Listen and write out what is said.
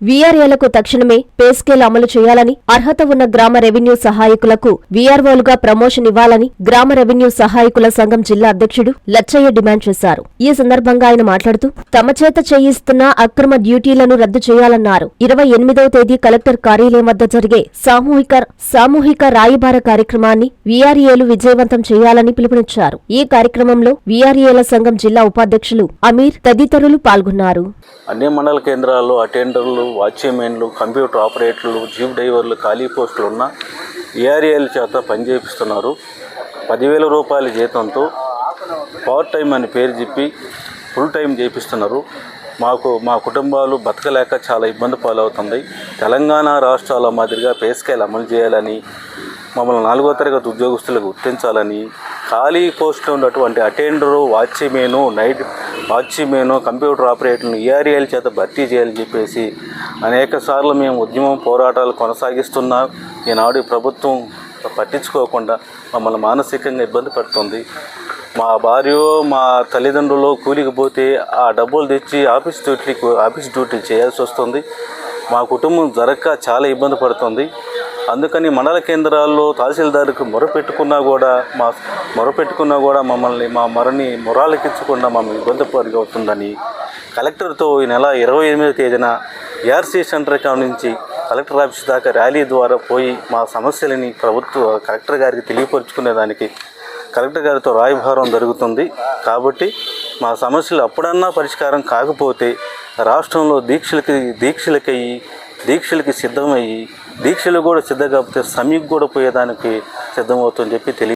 వీఆర్ఏలకు తక్షణమే pay scale అమలు చేయాలని అర్హత ఉన్న గ్రామ రెవెన్యూ సహాయకులకు వీఆర్ఓలుగా ప్రమోషన్ ఇవ్వాలని గ్రామ రెవెన్యూ సహాయకుల సంఘం జిల్లా అధ్యక్షుడు లచ్చయ్య డిమాండ్ చేశారు. ఈ సందర్భంగా ఆయన మాట్లాడుతూ తమ చేత చేయిస్తున్న అక్రమ డ్యూటీలను రద్దు చేయాలన్నారు. ఇరవై ఎనిమిదవ తేదీ కలెక్టర్ కార్యాలయం వద్ద జరిగే సామూహిక సామూహిక రాయబార కార్యక్రమాన్ని వీఆర్ఏలు విజయవంతం చేయాలని పిలుపునిచ్చారు. ఈ కార్యక్రమంలో వీఆర్ఏల సంఘం జిల్లా ఉపాధ్యక్షులు అమీర్ తదితరులు పాల్గొన్నారు. అన్ని మండల కేంద్రాల్లో అటెండర్లు వాచ్మెన్లు కంప్యూటర్ ఆపరేటర్లు జీప్ డ్రైవర్లు ఖాళీ పోస్టులు ఉన్న ఏఆర్ఏల చేత పనిచేపిస్తున్నారు. పదివేల రూపాయల జీతంతో పార్ట్ టైం అని పేరు చెప్పి ఫుల్ టైం చేపిస్తున్నారు. మాకు మా కుటుంబాలు బతకలేక చాలా ఇబ్బంది పాలవుతుంది. తెలంగాణ రాష్ట్రాల మాదిరిగా పే స్కేల్ అమలు చేయాలని మమ్మల్ని నాలుగో తరగతి ఉద్యోగస్తులు గుర్తించాలని ఖాళీ పోస్టులో ఉన్నటువంటి attender watchman night watchman computer ఆపరేటర్ను ఈఆర్ఏల చేత భర్తీ చేయాలని చెప్పేసి అనేక సార్లు మేము ఉద్యమం పోరాటాలు కొనసాగిస్తున్నాం ఈనాడు ప్రభుత్వం పట్టించుకోకుండా మమ్మల్ని మానసికంగా ఇబ్బంది పడుతుంది. మా భార్య మా తల్లిదండ్రులు కూలికి పోతే ఆ డబ్బులు తెచ్చి ఆఫీస్ డ్యూటీ ఆఫీస్ డ్యూటీ చేయాల్సి వస్తుంది. మా కుటుంబం జరగక చాలా ఇబ్బంది పడుతుంది. అందుకని మండల కేంద్రాల్లో తహసీల్దార్కి మొరపెట్టుకున్నా కూడా మా మొరపెట్టుకున్నా కూడా మమ్మల్ని మా మొరని మొరాలకించకుండా మమ్మల్ని ఇబ్బంది పడి అవుతుందని కలెక్టర్తో ఈ నెల ఇరవై ఎనిమిదో తేదీన ఏఆర్సీ సెంటర్ కాడ నుంచి కలెక్టర్ ఆఫీస్ దాకా ర్యాలీ ద్వారా పోయి మా సమస్యలని ప్రభుత్వ కలెక్టర్ గారికి తెలియపరుచుకునేదానికి కలెక్టర్ గారితో రాయభారం జరుగుతుంది. కాబట్టి మా సమస్యలు అప్పుడన్నా పరిష్కారం కాకపోతే రాష్ట్రంలో దీక్షలకి దీక్షలకయ్యి దీక్షలకి సిద్ధమయ్యి దీక్షలు కూడా సిద్ధం కాకపోతే సమీకి కూడా పోయేదానికి సిద్ధమవుతుందని చెప్పి తెలియ